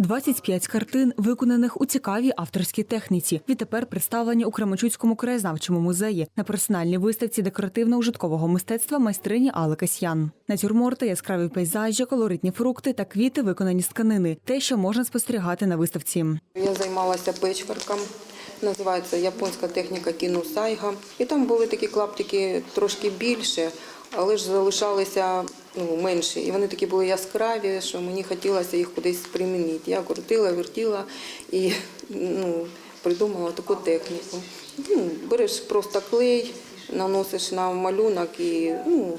25 картин, виконаних у цікавій авторській техніці. Відтепер представлені у Кременчуцькому краєзнавчому музеї на персональній виставці декоративно-ужиткового мистецтва майстрині Алли Касьян. Натюрморти, яскраві пейзажі, колоритні фрукти та квіти виконані з тканини. Те, що можна спостерігати на виставці. Я займалася печворком. Називається японська техніка кінусайга. І там були такі клаптики трошки більше, але ж залишалися ну, менші. І вони такі були яскраві, що мені хотілося їх кудись примінити. Я крутила, вертіла і ну, придумала таку техніку. Ну, береш просто клей, наносиш на малюнок і ну,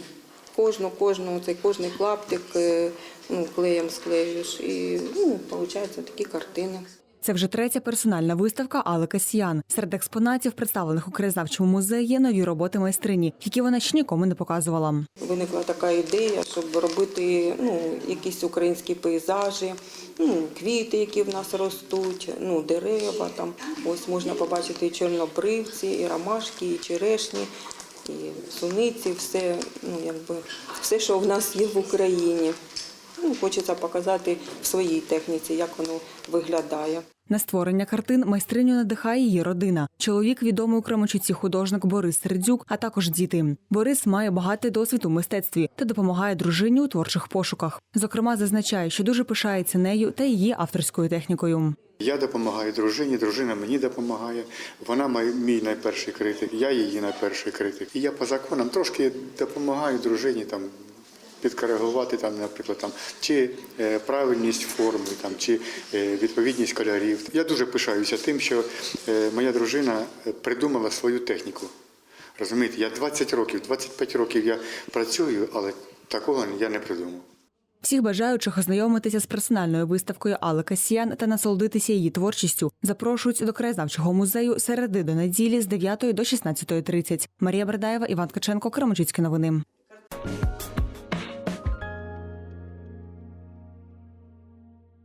кожну, кожну, цей кожний клаптик е, ну, клеєм склеюєш. І ну, виходить такі картини. Це вже третя персональна виставка Алли Касьян. Серед експонатів, представлених у краєзнавчому музеї, нові роботи майстрині, які вона ще нікому не показувала. Виникла така ідея, щоб робити ну, якісь українські пейзажі, ну, квіти, які в нас ростуть, ну, дерева. Там. Ось можна побачити і чорнобривці, і ромашки, і черешні, і суниці, все, ну, якби, все, що в нас є в Україні. Ну, хочеться показати в своїй техніці, як воно виглядає. На створення картин майстриню надихає її родина. Чоловік відомий у Кременчуці художник Борис Сердзюк, а також діти. Борис має багатий досвід у мистецтві та допомагає дружині у творчих пошуках. Зокрема, зазначає, що дуже пишається нею та її авторською технікою. Я допомагаю дружині, дружина мені допомагає. Вона мій найперший критик, я її найперший критик. І я по законам трошки допомагаю дружині там. Підкоригувати там, наприклад, там чи е, правильність форми, там чи е, відповідність кольорів. Я дуже пишаюся тим, що е, моя дружина придумала свою техніку. Розумієте, я 20 років, 25 років я працюю, але такого я не придумав. Всіх бажаючих ознайомитися з персональною виставкою Алли Касьян та насолодитися її творчістю запрошують до краєзнавчого музею середи до неділі з 9 до 16.30. Марія Бердаєва, Іван Ткаченко, Кременчуцькі новини.